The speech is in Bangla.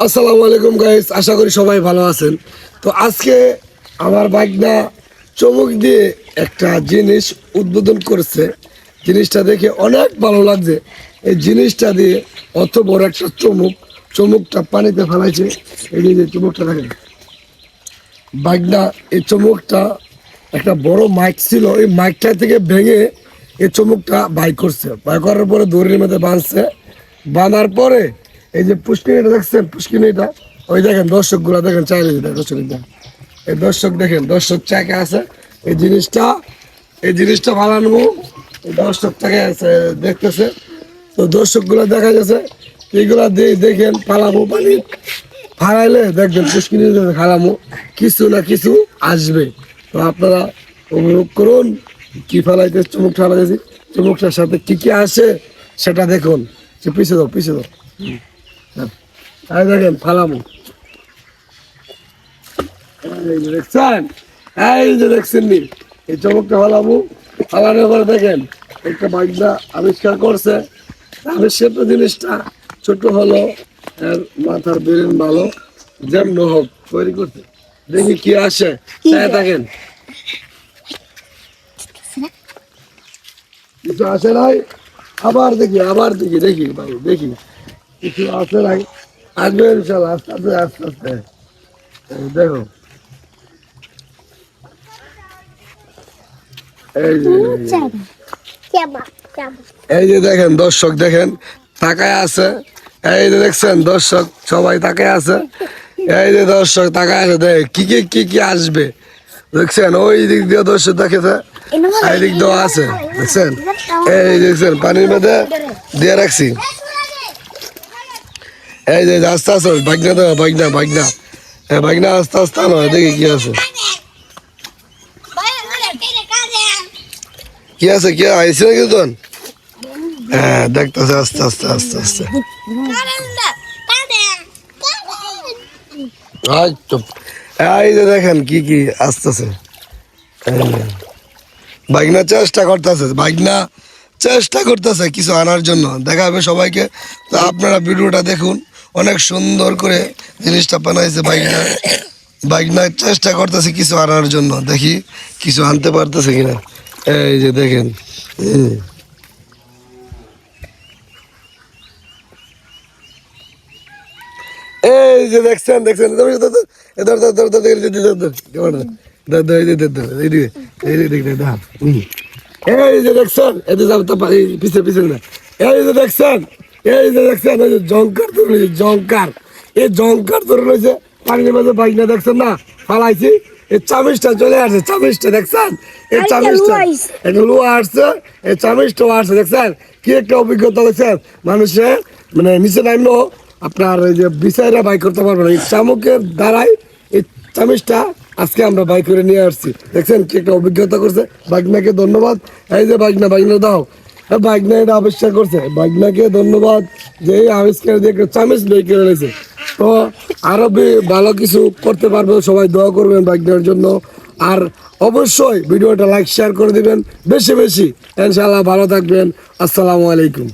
আসসালামু আলাইকুম গাইস আশা করি সবাই ভালো আছেন। তো আজকে আমার বাইকনা চমক দিয়ে একটা জিনিস উদ্বোধন করেছে। জিনিসটা দেখে অনেক ভালো লাগছে। এই জিনিসটা দিয়ে অত বড় একটা চমক, চমকটা পানিতে ফেলাইছে। এই যে চমকটা দেখেন। বাইকনা এই চমকটা একটা বড় মাইক ছিল। এই মাইকটা থেকে ভেঙে এই চমকটা বাই করছে। বাই করার পরে দড়ির মধ্যে বাঁধছে। বাঁধার পরে এই যে পুষ্কিনিটা দেখছেন? পুষ্কিনিটা ওই দেখেন, দর্শকগুলো দেখেন চাইলে দর্শক এই দর্শক দেখেন, দর্শক চাকে আছে। এই জিনিসটা এই জিনিসটা ভালো আনব। দর্শক চাকে আছে, দেখতেছে। তো দর্শকগুলো দেখা যাচ্ছে এইগুলা দেখেন পালাবো পানি। ফালাইলে দেখবেন পুষ্কিনি খালামো কিছু না কিছু আসবে। তো আপনারা উপভোগ করুন, কি ফেলাইতে চুমুক ফেলাইতেছি চুমুকটার সাথে কি কি আসে, সেটা দেখুন। সে পিছে দাও পিছে দাও। হ্যাঁ। দেখেন ফালামো। এই যে দেখছেন? এই যে দেখছেন নি? এই চমকটা ফালামো। ফালানোর পরে দেখেন একটা বাগদা আবিষ্কার করছে। আবিষ্কার তো জিনিসটা ছোট হলো এর মাথার ব্রেন ভালো যেমন হোক তৈরি করতে দেখি কি আসে। চাই থাকেন কিছু আসে নাই? আবার দেখি আবার দেখি দেখি ভাই দেখি। কিছু আসে নাই। আসবে ইনশাল্লাহ আস্তে আস্তে আস্তে আস্তে। দেখো। এই যে দেখেন দর্শক দেখেন তাকায় আছে। এই যে দেখছেন দর্শক সবাই তাকায় আছে। এই যে দর্শক তাকায় আছে দেখ কি কি কি কি আসবে। দেখছেন ওই দিক দিয়ে দর্শক দেখেছে এই দিক দিয়েও আছে। দেখছেন? এই দেখছেন পানির মধ্যে দিয়ে রাখছি। এই যে আস্তে আস্তে বাগনা তো বাগনা বাগনা। হ্যাঁ বাগনা আস্তে আস্তে নয় দেখি কি আছে। কি আছে, কি আইসি নাকি তোর? হ্যাঁ দেখতেছে, আস্তে আস্তে আস্তে আস্তে। এই যে দেখেন কি কি আসতেছে। বাইকনা চেষ্টা করতেছে বাইকনা চেষ্টা করতেছে কিছু আনার জন্য। দেখাবে সবাইকে। তো আপনারা ভিডিওটা দেখুন। অনেক সুন্দর করে জিনিসটা বানাইছে বাইকটা বাইকটা চেষ্টা করতেছে কিছু আনার জন্য দেখি কিছু আনতে পারতেছে কিনা এই যে দেখেন এই যে দেখছেন দেখছেন এই যে দেখছেন এই যে দেখছেন এই যে দেখছেন এই যে জঙ্কার ধরে রয়েছে জঙ্কার এই জঙ্কার ধরে রয়েছে পানির মাঝে বাইক না দেখছেন না? ফালাইছি। এই চামিচটা চলে আসছে চামিচটা দেখছেন? এই চামিচটা একটা লোয়া আসছে এই চামিচটাও আসছে দেখছেন? কি একটা অভিজ্ঞতা দেখছেন? মানুষের মানে নিচে নামলো আপনার এই যে বিচাইরা বাই করতে পারবে না। এই চামকের দ্বারাই এই চামিচটা আজকে আমরা বাই করে নিয়ে আসছি। দেখছেন কি একটা অভিজ্ঞতা করছে? বাগনাকে ধন্যবাদ। এই যে বাগনা বাগনা দাও। বাগনা এটা আবিষ্কার করছে। বাগনাকে ধন্যবাদ যে এই আবিষ্কার দিয়ে চামিচ বের করে রয়েছে তো আরও বে- ভালো কিছু করতে পারবে, সবাই দোয়া করবেন বাগনার জন্য। আর অবশ্যই ভিডিওটা লাইক শেয়ার করে দিবেন। বেশি বেশি। ইনশাআল্লাহ ভালো থাকবেন। আসসালামু আলাইকুম।